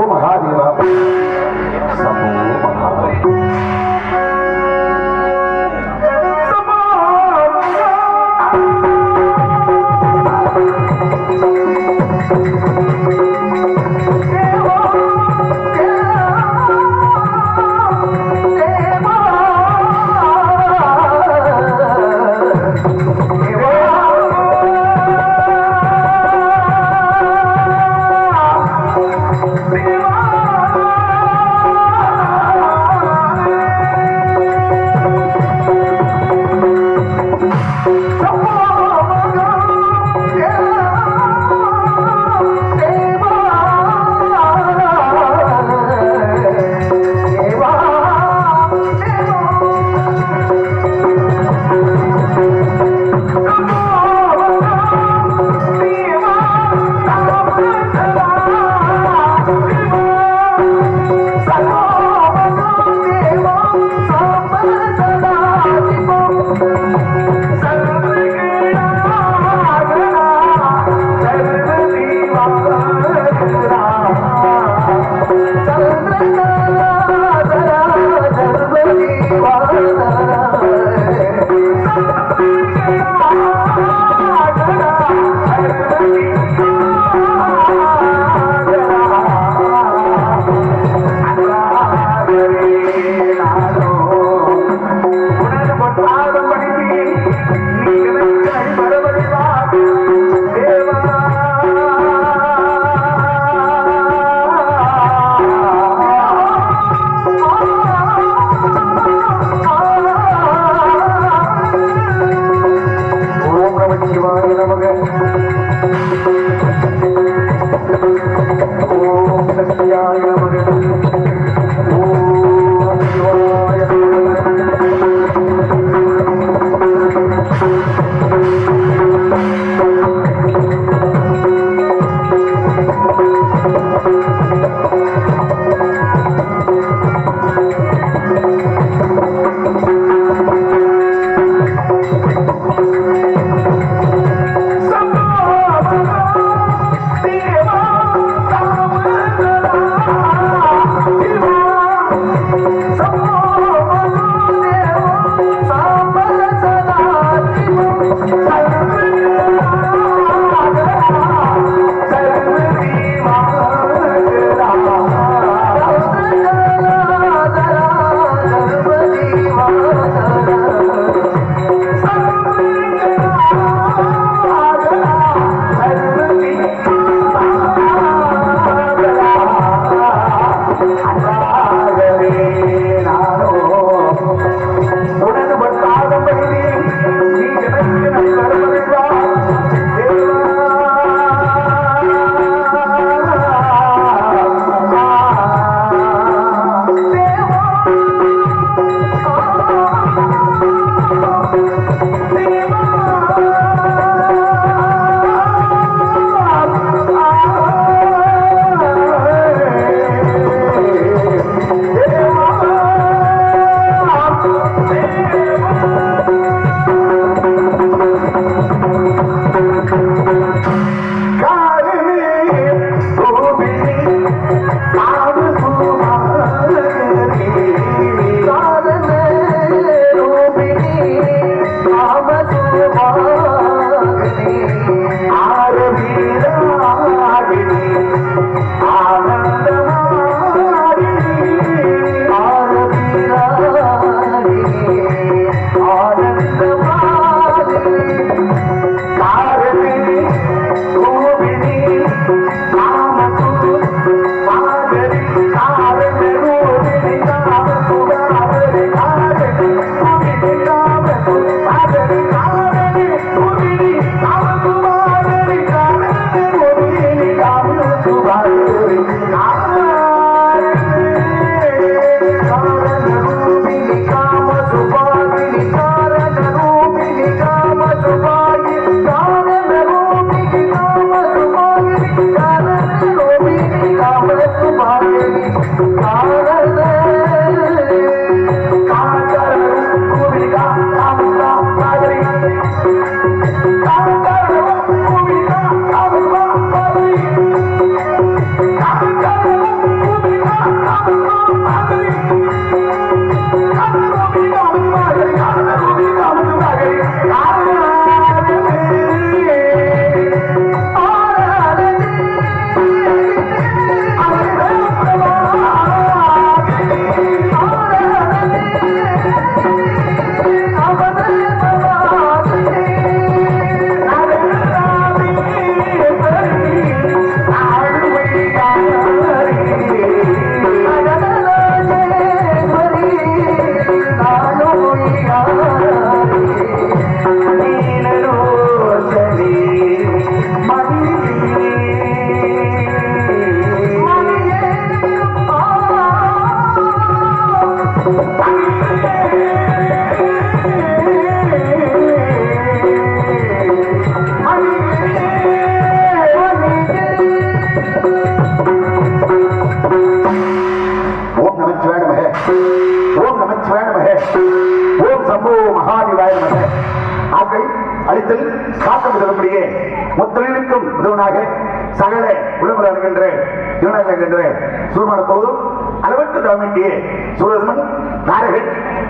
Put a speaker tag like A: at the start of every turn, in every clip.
A: هذه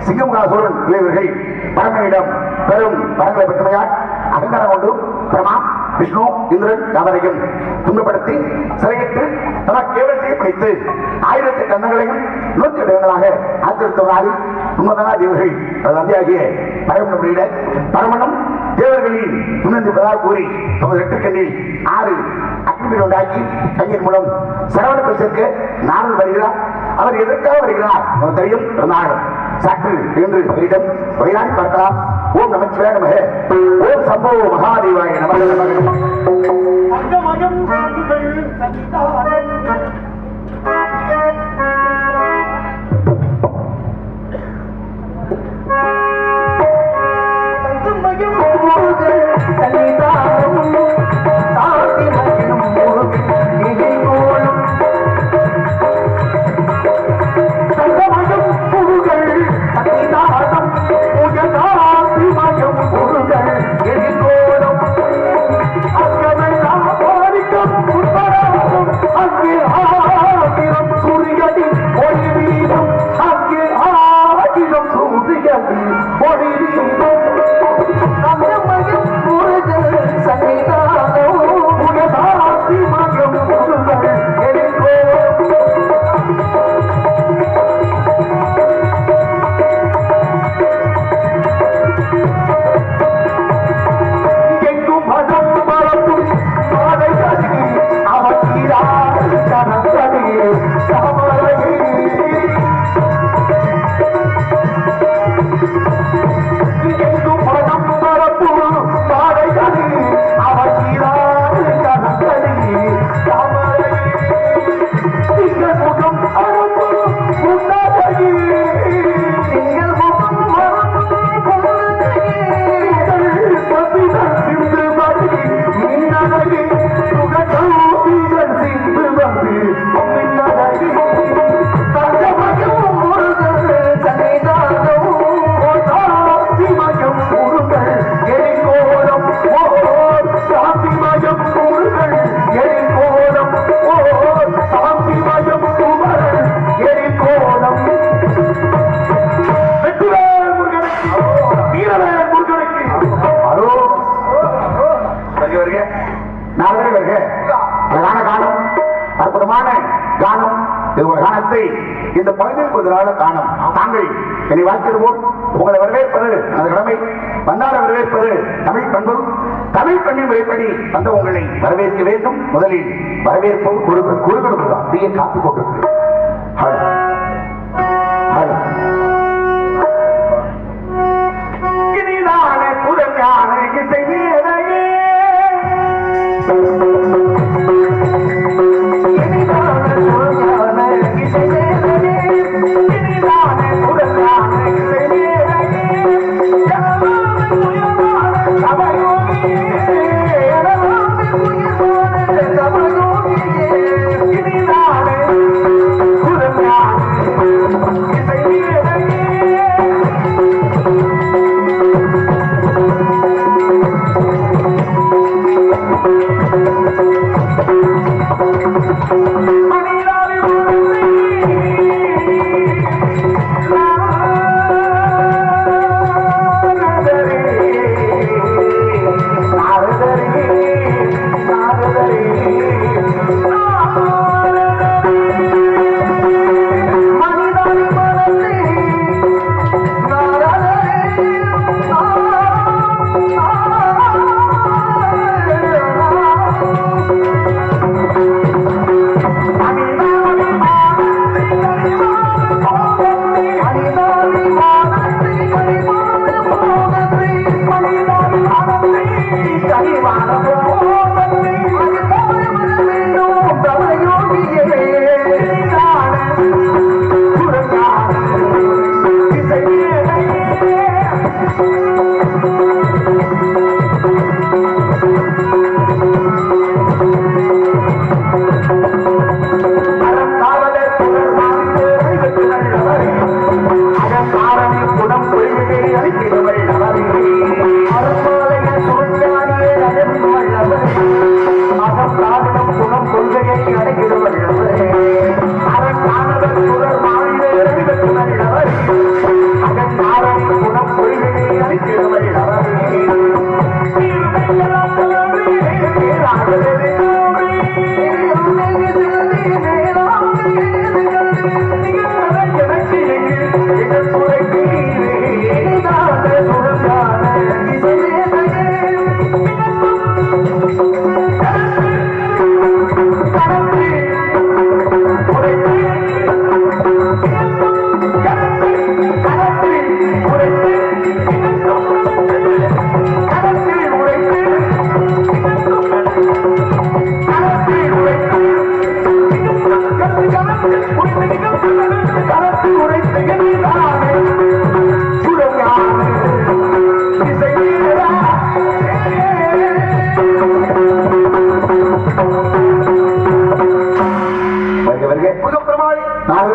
A: நாரகன் சோழன் இளைவர்கள் பரமனிடம் பெரும் வரங்களை பெற்றமையால் அகங்காரம் கொண்டு பிரமா விஷ்ணு இந்திரன் யாவரையும் துன்பப்படுத்தி சிறையிட்டு தமக்கு கேவலத்தை பிடித்து ஆயிரத்தி கண்ணங்களையும் நூற்றி இடங்களாக ஆக்கிரமித்தவரால் உண்மதனா தேவர்கள் அது அந்தியாகிய பரமணம் வெளியிட பரமணம் தேவர்களின் துணிந்திருப்பதாக கூறி தமது எட்டுக்கண்ணில் ஆறு அக்னிபீர் உண்டாக்கி கையின் மூலம் சரவண பரிசற்கு நாரல் வருகிறார். அவர் எதற்காக வருகிறார்? அவர் தெரியும். இருந்தாலும் சற்று என்று அவரிடம் உரையாடி பார்க்கலாம். ஓம் நமச்சிவாய நமக. ஓம் சம்போ மகாதேவாய நமக. நமக என்னை வாழ்த்திடுவோம். உங்களை வரவேற்பது அந்த கடமை. வந்தார வரவேற்பது தமிழ் பண்பு தமிழ் பண்பின் முறைப்படி வந்த உங்களை வரவேற்க வேண்டும். முதலில் வரவேற்பு குறுக்கு குறுக்கெடுப்பு தான் அப்படியே காத்து கொண்டிருக்கு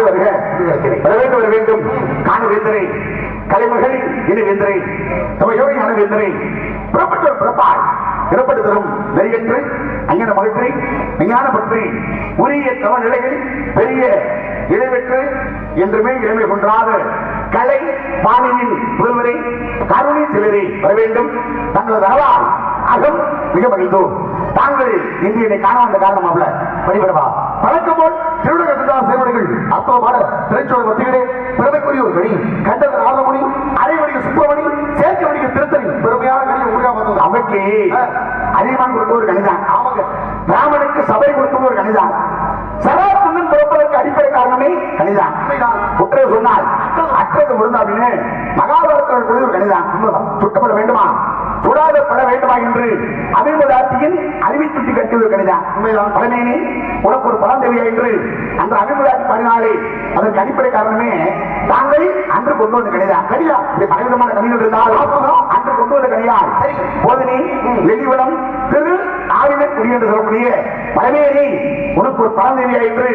A: நாலு வருக. வர வர வேண்டும். காண வேந்தரை கலைமகள் இனி வேந்தரை தமையோ ஞான வேந்தரை புறப்பட்டு பிறப்பாய். பிறப்பட்டு தரும் நெறியற்று அங்கன மகிழ்ச்சி விஞ்ஞான பற்றி உரிய தவ நிலையில் பெரிய இடைவெற்று என்றுமே இளமை கொன்றாத கலை பாணியின் முதல்வரை கருணை சிலரை வர வேண்டும். தங்களது அளவால் அகம் மிக மகிழ்ந்தோம். தாங்கள் இன்று என்னை காண வந்த காரணமாகல படிபடவா
B: வழக்கம் போல் திருவிழா சிந்தார் சேவடிகள் அற்புதமான திரைச்சோழ மத்தியிலே பெருமைக்குரிய ஒரு கணி கண்டது நாதமணி அரைவடிக சுப்பிரமணி சேர்க்கவடிக திருத்தணி பெருமையான கணி
A: அவைக்கு அதிகமாக கொடுத்த ஒரு கணிதான்
B: ஆமாங்க
A: பிராமணுக்கு சபை கொடுத்தது ஒரு கணிதான் சராசந்தன் பிறப்பதற்கு அடிப்படை காரணமே கணிதான். குற்றது சொன்னால் அற்றது. விழுந்த அப்படின்னு மகாபாரத்தில் கொடுத்த ஒரு கணிதான் சுட்டப்பட வேண்டுமா? சுடாத பட வேண்டுமா என்று அபிமுதாத்தியின் ஒரு கணிதான்
B: உண்மைதான்.
A: பழமேனி உனக்கு ஒரு பலம் தேவையா என்று? அந்த அபிமுதாத்தி பாடினாலே அதற்கு அடிப்படை காரணமே தாங்கள் அன்று கொண்டு வந்த கணிதான் கணிதா இப்படி பலவிதமான கணிகள் இருந்தால் அன்று கொண்டு வந்த கணியால்
B: சரி.
A: போதனி வெளிவனம் திரு என்று சொல்லக்கூடிய பழமேனி உனக்கு ஒரு பழந்தேவியா என்று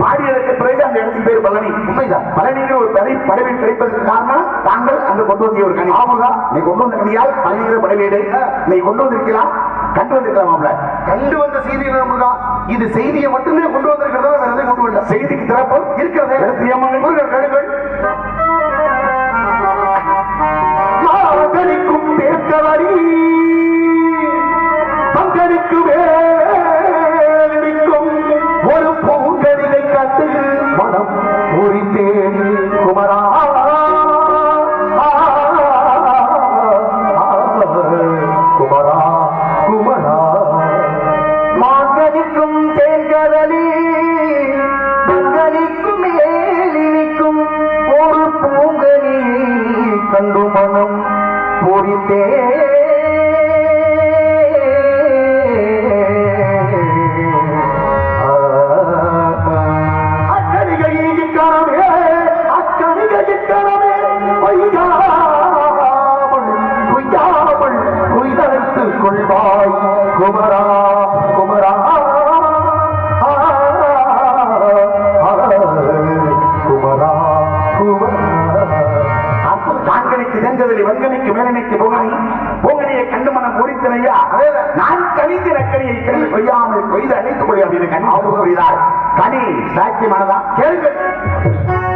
A: பாடியதற்கு பிறகு அந்த இடத்துக்கு பேர் பழனி.
B: உண்மைதான்.
A: பழனியில் ஒரு பதவி பதவி கிடைப்பதற்கு காரணம் தாங்கள் அங்கு கொண்டு வந்திய ஒரு ஆமாங்க. நீ கொண்டு வந்த கனியால் பழனிங்கிற படவீடு நீ கொண்டு வந்திருக்கலாம். கண்டு வந்திருக்கலாம்ல
B: கண்டு வந்த செய்தி என்ன இது செய்தியை மட்டுமே கொண்டு வந்திருக்கிறதா வேற எதையும் கொண்டு வரல?
A: செய்திக்கு திறப்பு
B: இருக்கிறதே. முருகன் கடுங்கள் மாங்கனிக்கும் தேர்க்கவரி
A: ಸಾಹಿತ್ಯ ಮಾಡದ. ಕೇಳಬೇಕು.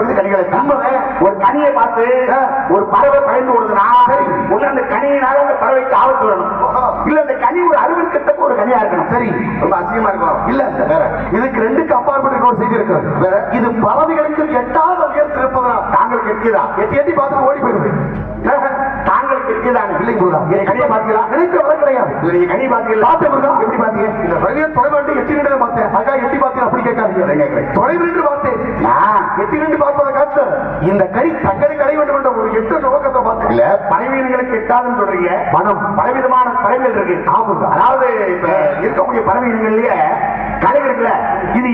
A: சாப்பிடக்கூடியது கனிகளை நம்மளே ஒரு கனியை பார்த்து ஒரு பறவை பயந்து ஓடுதுன்னா ஒண்ணு அந்த கனியினால அந்த பறவைக்கு ஆபத்து வரணும். இல்ல அந்த கனி ஒரு அறிவிற்கத்தக்க ஒரு கனியா இருக்கணும்.
B: சரி
A: ரொம்ப அசிங்கமா இருக்கும்
B: இல்ல
A: வேற.
B: இதுக்கு ரெண்டுக்கு அப்பாற்பட்ட ஒரு செய்தி இருக்கிறது
A: வேற?
B: இது பறவைகளுக்கு எட்டாத உயர்த்து இருப்பதனால்
A: தாங்களுக்கு இருக்கீதா
B: எட்டி எட்டி பார்த்துட்டு ஓடி போயிருது
A: தாங்களுக்கு இருக்கீதானே
B: இல்லை முருகா
A: என் கனியை பாத்தீங்களா
B: நினைக்க வர கிடையாது.
A: இல்ல நீங்க கனி பாத்தீங்களா
B: பார்த்தேன் முருகா
A: எப்படி
B: இல்ல. எட்டி நின்று பார்த்தேன். அக்கா எட்டி பார்த்தேன் அப்படி கேட்காதீங்க. தொலைவில் நின்று பார்த்தேன்.
A: நான்
B: எட்டி நின்று பார்ப்பதை காட்டு இந்த கனி தங்களுக்கு அடைய வேண்டும் என்ற ஒரு எட்டு நோக்கத்தை பார்த்தேன்.
A: இல்ல பறவையினங்களுக்கு எட்டாதுன்னு சொல்றீங்க.
B: மனம்.
A: பலவிதமான பறவைகள் இருக்கு.
B: ஆமாங்க.
A: அதாவது இப்ப இருக்கக்கூடிய பறவையினங்கள்லயே இருக்குல்ல இது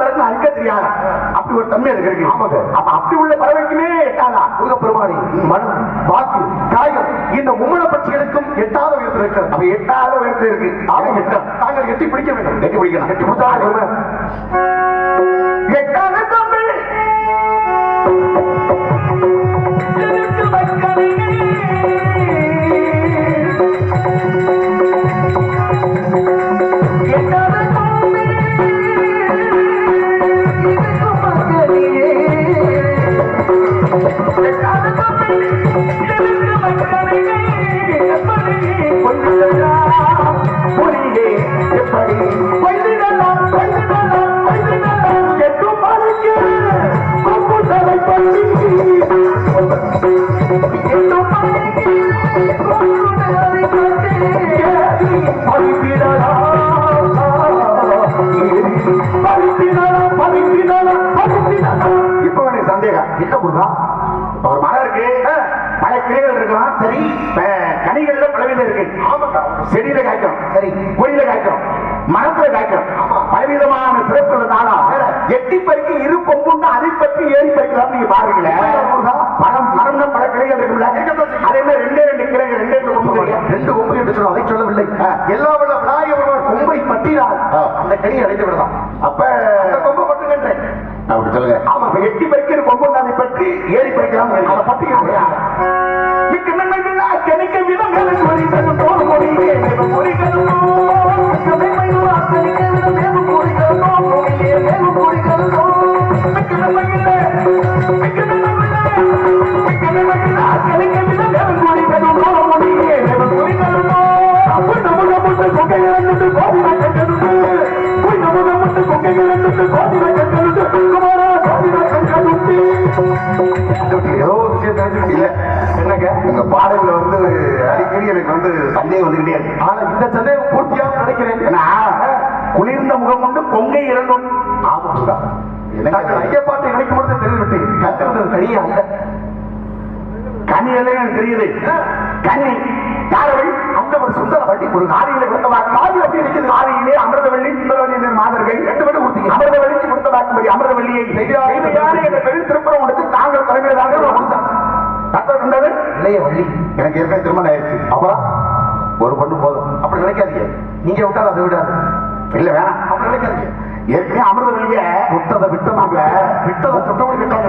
A: பிறகு தெரியாது. அப்படி ஒரு தன்மை இருக்கு.
B: ஆமாங்க.
A: அப்ப அப்படி உள்ள பறவைக்குமே எட்டாதா?
B: மனம் வாக்கு காயம் இந்த உம்மன பட்சிகளுக்கும் எட்டாத உயரத்தில் இருக்கிறது
A: அப்ப எட்டாத உயரத்தில் இருக்கு.
B: ஆமாம் எட்டம் தாங்கள் எட்டி பிடிக்க வேண்டும்.
A: எட்டி
B: எட்டி பிடிச்சா
A: எட்டாத கனிகள்ல பலவிதம் இருக்கு
B: ஆமாக்கா
A: செடியில காய்க்கும்
B: சரி.
A: கொடியில காய்க்கும் மரத்துல காய்க்கும்
B: ஆமா.
A: பலவிதமான சிறப்பு இருந்தாலும். எட்டி பறிக்க இரு கொம்புண்டு அதை பற்றி ஏறி பறிக்கலாம் நீங்க பாருங்களேன். பழம் மரம்னா பல கிளைகள் இருக்குல்ல. அது என்ன ரெண்டே ரெண்டு கிளைகள் ரெண்டே ரெண்டு கொம்பு
B: ரெண்டு கொம்பு என்று சொல்ல அதை சொல்லவில்லை. எல்லா வல்ல விநாயகர் கொம்பை பற்றினால். அந்த கனி அடைந்து விடலாம்
A: அப்ப
B: அந்த கொம்பை பட்டுகின்றேன்
A: அப்படி சொல்லுங்க ஆமா எட்டி பறிக்கிற கொம்புண்டு அதை பற்றி ஏறி பறிக்கலாம் அதை பற்றி கணிக்க விதம் எனக்கு மொழிகளும் போர் மொழியே மேலும் மொழிகளும் மிக்க நன்மைகள் கணிக்க விதம் மேலும் மொழிகளும் போர் மொழியே மேலும் மொழிகளும் மிக்க நன்மைகள் மிக்க நன்மைகள் மிக்க நன்மைகள் கணிக்க விதம் மேலும் மொழிகளும் போர் மொழியே மேலும் மொழிகளும் அப்படி நமக்கு மட்டும் கொங்கைகள் என்று கோவிலை கண்டெடுத்து போய் நமக்கு மட்டும் கொங்கைகள்
B: ஏதோ ஒரு விஷயம் தெரிஞ்சுக்கிட்டு இல்ல என்னங்க?
A: உங்க பாடல்ல வந்து அடிக்கடி எனக்கு வந்து சந்தேகம் வந்துகிட்டே இருக்கு.
B: ஆனா இந்த சந்தேகம் பூர்த்தியாக நினைக்கிறேன்.
A: ஏன்னா குளிர்ந்த முகம் கொண்டு கொங்கை இரண்டும்
B: ஆமா முருகா தாங்கள் ஐயப்பாட்டை நினைக்கும் பொழுது விட்டேன் கண்டிருந்தது கனியே
A: கனி எல்லாம் எனக்கு தெரியுது. கனி யாரவள்
B: சுந்தர ஒரு
A: ஆதியில கொடுத்தவாக்கு ஆதி அப்படி இருக்குது ஆதியிலே அமிர்தவள்ளி சுந்தரவள்ளி மாதர்கள் ரெண்டு பேரும் கொடுத்தீங்க அமிர்தவள்ளிக்கு கொடுத்த வாக்கும்படி அமிர்தவள்ளியை தெய்வயான என்ற பெரும் திருப்பரம் கொடுத்து தாங்கள் தலைமையிலாக கொடுத்தாங்க தத்தம் இருந்தது
B: இளைய வள்ளி
A: எனக்கு ஏற்கனவே திருமணம் ஆயிடுச்சு.
B: அப்புறம் ஒரு பொண்ணு போதும். அப்படி நினைக்காதீங்க. நீங்க விட்டால் அதை விடாது.
A: இல்ல வேணாம்.
B: அப்படி நினைக்காதீங்க.
A: ஏற்கனவே அமிர்தவள்ளிய
B: விட்டதை விட்டமாக விட்டதை சுத்தவங்க விட்டாங்க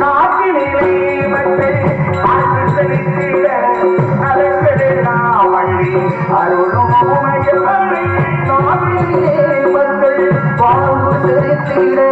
A: நாட்டினிலே மக்கள் ஆண்டு அருளும் வாழ்வு செலுத்திட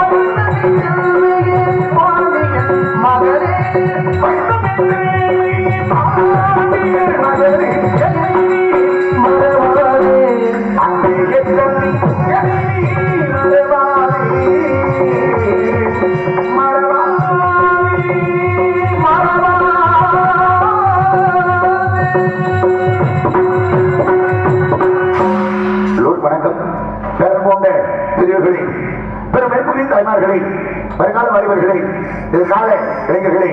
A: பெருமைக்குரிய தாய்மார்களே வருங்கால வாலிபர்களே எதிர்கால இளைஞர்களே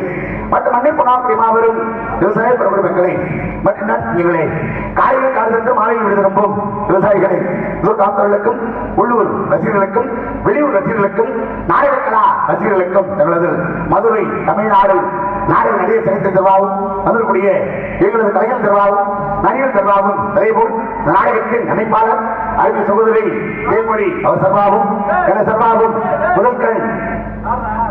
A: மற்றும் மண்ணில் பொன்னாக்குடி மாபெரும் விவசாய பெருமடி மக்களே நீங்களே காலையில் காடு சென்று மாலையில் விடுதி நம்பும் விவசாயிகளை. உள்ளூர் காத்தவர்களுக்கும் உள்ளூர் ரசிகர்களுக்கும் வெளியூர் ரசிகர்களுக்கும் நாடக கலா ரசிகர்களுக்கும் தங்களது மதுரை தமிழ்நாடு நாடக நடிகர் சங்கத்தின் திருவாவும் அதற்குரிய எங்களது கலைஞர் திருவாவும் நடிகர் திருவாவும் அதேபோல் நாடகத்தின் அமைப்பாளர் அருமை சகோதரி தேன்மொழி அவர் சர்வாவும் என சர்வாவும் முதல்கள்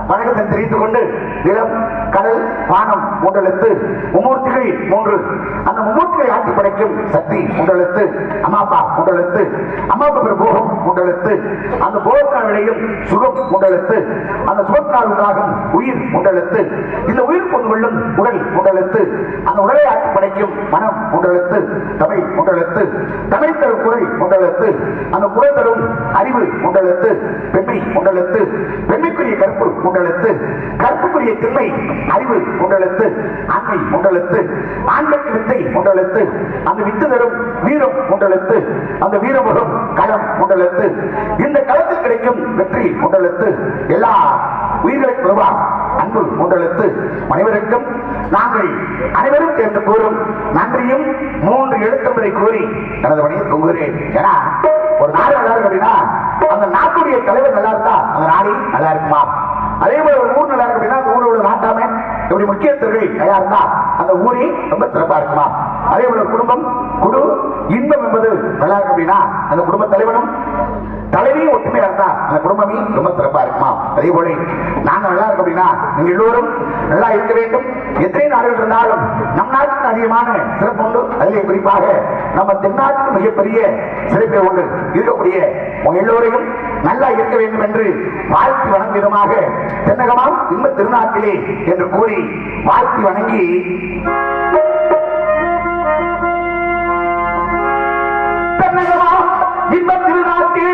A: வணக்கத்தை தெரிவித்துக் கொண்டு நிலம் கடல் வானம் மூன்றெழுத்து. மும்மூர்த்திகள் மூன்று. அந்த மும்மூர்த்திகளை ஆட்சி படைக்கும் சக்தி மூன்றெழுத்து. அம்மா மூன்றெழுத்து. அம்மா பெரும் போகம் மூன்றெழுத்து. அந்த போகத்தால் விளையும் சுகம் மூன்றெழுத்து. அந்த சுகத்தால் உண்டாகும் உயிர் மூன்றெழுத்து. இந்த உயிர் கொண்டு கொள்ளும் உடல் மூன்றெழுத்து. அந்த உடலை ஆட்சி படைக்கும் மனம் மூன்றெழுத்து. தமிழ் மூன்றெழுத்து. தமிழ் தரும் குரல் மூன்றெழுத்து. அந்த குரல் தரும் அறிவு மூன்றெழுத்து. பெண்மை மூன்றெழுத்து. பெண்மைக்குரிய கற்பு மூன்றெழுத்து கற்புக்குரிய திண்மை அறிவு மூன்றெழுத்து ஆண்மை மூன்றெழுத்து ஆண்மைக்கு வித்தை மூன்றெழுத்து அந்த வித்து தரும் வீரம் மூன்றெழுத்து அந்த வீரமுகம் களம் மூன்றெழுத்து இந்த களத்தில் கிடைக்கும் வெற்றி மூன்றெழுத்து எல்லா உயிர்களை பெறுவார் அன்பு மூன்றெழுத்து அனைவருக்கும் நாங்கள் அனைவரும் சேர்ந்து கூறும் நன்றியும் மூன்று எழுத்தம்பரை கூறி எனது பணியை தொங்குகிறேன் ஏன்னா ஒரு நாடு நல்லா இருக்கு அப்படின்னா அந்த நாட்டுடைய தலைவர் நல்லா இருந்தா அந்த நாடு நல்லா இருக்குமா? அதே போல ஒரு ஊர் நல்லா இருக்கு அப்படின்னா அந்த ஊரோட நாட்டாம இப்படி முக்கியத்தர்கள் நல்லா இருந்தா அந்த ஊரே ரொம்ப சிறப்பா இருக்குமா? அதே போல குடும்பம் குடு இன்பம் என்பது நல்லா இருக்கு அப்படின்னா அந்த குடும்ப தலைவனும் தலைவியும் ஒற்றுமையா இருந்தா அந்த குடும்பமே ரொம்ப சிறப்பா இருக்குமா? அதே போல நாங்க நல்லா இருக்கோம் அப்படின்னா நீங்க எல்லோரும் நல்லா இருக்க வேண்டும். எத்தனை நாடுகள் இருந்தாலும் நம் நாட்டுக்கு அதிகமான சிறப்பு உண்டு. அதிலே குறிப்பாக நம்ம தென்னாட்டுக்கு மிகப்பெரிய சிறப்பை உண்டு. இருக்கக்கூடிய எல்லோரையும் நல்லா இருக்க வேண்டும் என்று வாழ்த்தி வணங்கும் விதமாக தென்னகமாம் இன்ப திருநாட்டிலே என்று கூறி வாழ்த்தி வணங்கி தென்னகமாம் இன்ப திருநாட்டில்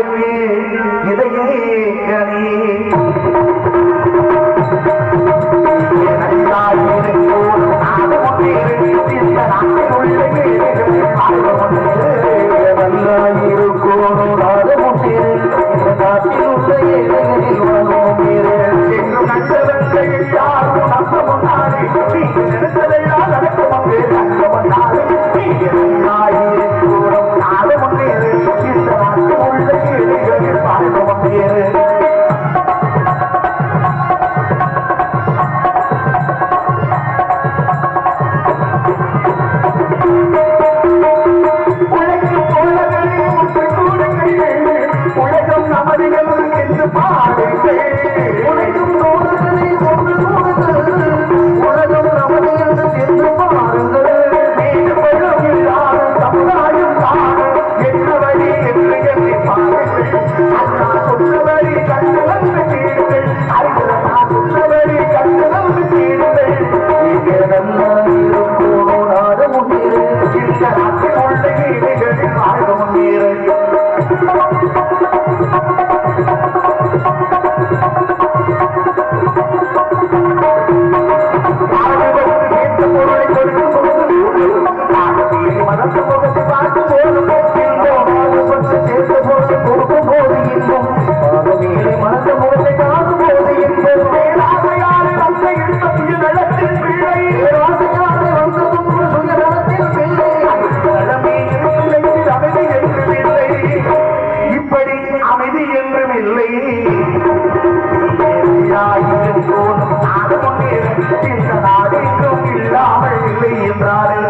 A: Hallelujah. Hallelujah.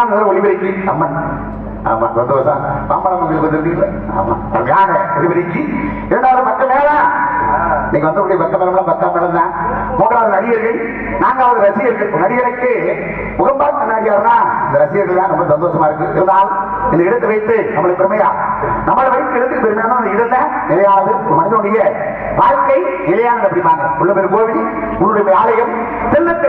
A: தான் முதல்ல ஒளிபெருக்கி அம்மன் ஆமா சந்தோஷம். அம்மன் உங்களுக்கு வந்துருக்கீங்களா இரண்டாவது பக்கம் நீங்க வந்தபடி பக்கம் பத்தாம் மேலம் தான். மூன்றாவது நடிகர்கள் நான்காவது ரசிகர்கள். நடிகருக்கு முகம் பார்த்த இந்த ரசிகர்கள் தான் ரொம்ப சந்தோஷமா இருக்கு. இருந்தால் இந்த இடத்தை வைத்து நம்மளுக்கு பெருமையா? நம்மளை வைத்து இடத்துக்கு பெருமையான அந்த இடத்தை நிலையானது ஒரு மனிதனுடைய வாழ்க்கை நிலையானது அப்படிமாங்க உள்ள பேர் கோவில் உன்னுடைய ஆலயம் செல்லத்தை